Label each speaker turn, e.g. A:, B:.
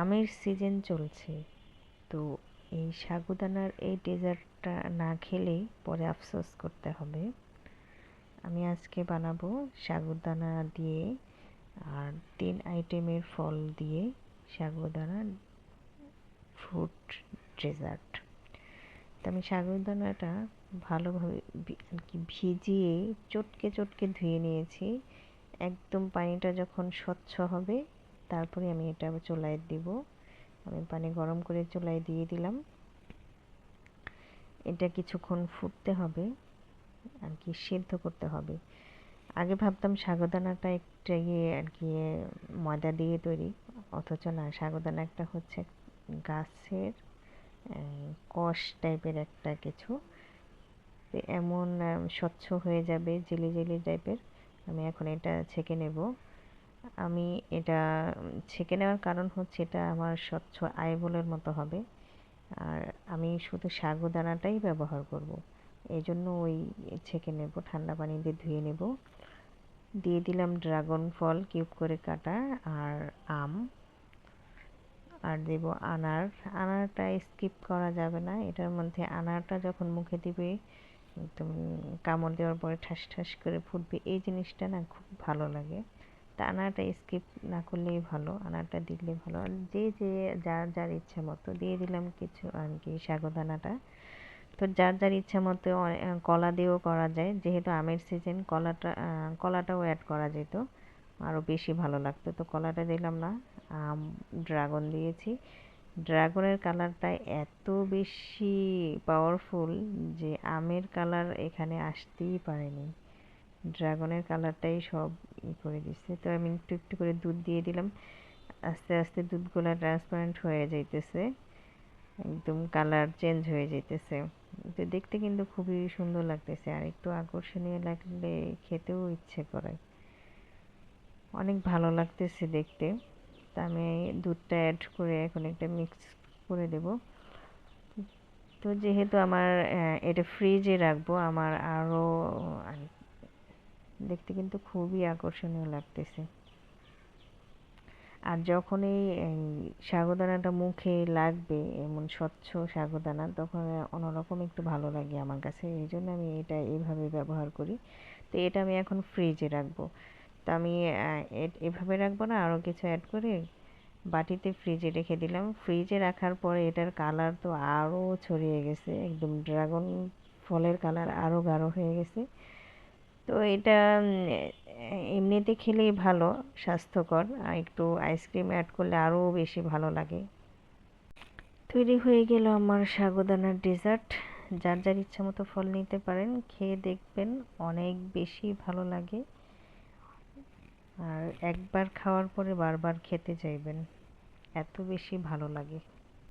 A: আমের সিজন চলছে। তো এই সাগুদানার এই ডেজার্টটা না খেলেই পরে আফসোস করতে হবে। আমি আজকে বানাবো সাগুদানা দিয়ে আর তিন আইটেমের ফল দিয়ে সাগুদানা ফ্রুট ডেজার্ট তো আমি সাগুদানাটা ভালোভাবে আর কি ভিজিয়ে চটকে চটকে ধুয়ে নিয়েছি। একদম পানিটা যখন স্বচ্ছ হবে তারপরে আমি এটা চুলায় দিব। আমি পানি গরম করে চুলায় দিয়ে দিলাম। এটা কিছুক্ষণ ফুটতে হবে, আর কি সিদ্ধ করতে হবে। আগে ভাবতাম সাগদানাটা একটা ইয়ে আর কি ময়দা দিয়ে তৈরি। অথচ না সাগদানা একটা হচ্ছে গাছের কষ টাইপের একটা কিছু। এমন স্বচ্ছ হয়ে যাবে জেলি জেলি টাইপের। আমি এখন এটা ছেঁকে নেব। আমি এটা ছেঁকে নেওয়ার কারণ হচ্ছে এটা আমার স্বচ্ছ আইবলের মতো হবে। আর আমি শুধু সাগু দানাটাই ব্যবহার করব। এই জন্য ওই ছেঁকে নেব, ঠান্ডা পানি দিয়ে ধুয়ে নেব। দিয়ে দিলাম ড্রাগন ফল, কিউব করে কাটা আর আম। আর দেব আনার। আনারটা স্কিপ করা যাবে না, এটার মধ্যে আনারটা যখন মুখে দিবে, একদম কামড় দেওয়ার পরে ঠাস ঠাস করে ফুটবে, এই জিনিসটা না খুব ভালো লাগে। তা আনারটা স্কিপ না করলেই ভালো, আনারটা দিলে ভালো। যে যে যার যার ইচ্ছা মতো, দিয়ে দিলাম কিছু আর কি সাগদানাটা তো যার যার ইচ্ছা মতো কলা দিয়েও করা যায়। যেহেতু আমের সিজন কলাটা কলাটাও অ্যাড করা যেত, আরও বেশি ভালো লাগতো। তো কলাটা দিলাম না, আম ড্রাগন দিয়েছি। ড্রাগনের কালারটা এত বেশি পাওয়ারফুল যে আমের কালার এখানে আসতেই পারেনি। ড্রাগনের কালারটাই সব ই করে দিচ্ছে তো আমি একটু একটু করে দুধ দিয়ে দিলাম। আস্তে আস্তে দুধগুলো ট্রান্সপারেন্ট হয়ে যাইতেছে। একদম কালার চেঞ্জ হয়ে যাইতেছে। তো দেখতে কিন্তু খুবই সুন্দর লাগতেছে। আর একটু আকর্ষণীয় লাগলে খেতেও ইচ্ছে করে। অনেক ভালো লাগতেছে দেখতে। তা আমি দুধটা অ্যাড করে এখন একটা মিক্স করে দেব। তো যেহেতু আমার এটা ফ্রিজে রাখব, আমার আরও দেখতে কিন্তু খুবই আকর্ষণীয় লাগতেছে। আর যখন এই সাগুদানাটা মুখে লাগবে, এমন স্বচ্ছ সাগুদানা তখন অন্যরকম একটু ভালো লাগে আমার কাছে। এই জন্য আমি এটা এইভাবে ব্যবহার করি। তো এটা আমি এখন ফ্রিজে রাখব। তো আমি এভাবে রাখব না, আরও কিছু অ্যাড করে বাটিতে ফ্রিজে রেখে দিলাম। ফ্রিজে রাখার পরে এটার কালার তো আরও ছড়িয়ে গেছে, একদম ড্রাগন ফলের কালার আরও গাঢ় হয়ে গেছে। তো এটা এমনিতে খেলেই ভালো, স্বাস্থ্যকর। আর একটু আইসক্রিম অ্যাড করলে আরও বেশি ভালো লাগে। তৈরি হয়ে গেল আমার সাগুদানার ডেজার্ট যার যার ইচ্ছা মতো ফল নিতে পারেন, খেয়ে দেখবেন অনেক বেশি ভালো লাগে। আর একবার খাওয়ার পরে বারবার খেতে চাইবেন, এত বেশি ভালো লাগে।